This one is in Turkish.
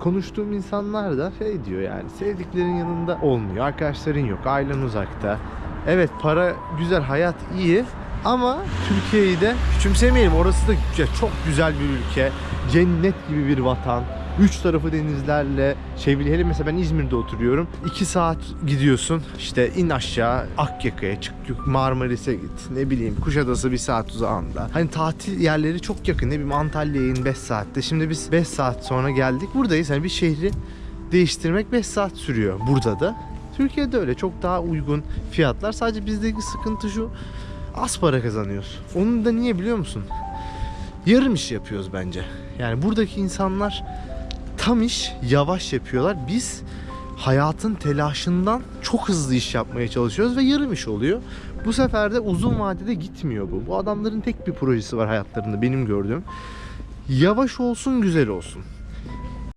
Konuştuğum insanlar da şey diyor yani sevdiklerin yanında olmuyor. Arkadaşların yok, ailen uzakta. Evet para güzel, hayat iyi ama Türkiye'yi de küçümsemeyelim. Orası da çok güzel bir ülke. Cennet gibi bir vatan. Üç tarafı denizlerle çevrili. Hele mesela ben İzmir'de oturuyorum. 2 saat gidiyorsun. İşte in aşağı Akyaka'ya çık Marmaris'e git. Ne bileyim Kuşadası bir saat uzağında. Hani tatil yerleri çok yakın. Ne bileyim Antalya'ya in 5 saatte. Şimdi biz 5 saat sonra geldik. Buradayız. Hani bir şehri değiştirmek 5 saat sürüyor burada da. Türkiye'de öyle çok daha uygun fiyatlar. Sadece bizdeki sıkıntı şu. Az para kazanıyoruz. Onun da niye biliyor musun? Yarım iş yapıyoruz bence. Yani buradaki insanlar tam iş yavaş yapıyorlar. Biz hayatın telaşından çok hızlı iş yapmaya çalışıyoruz ve yarım iş oluyor. Bu sefer de uzun vadede gitmiyor bu. Bu adamların tek bir projesi var hayatlarında benim gördüğüm. Yavaş olsun güzel olsun.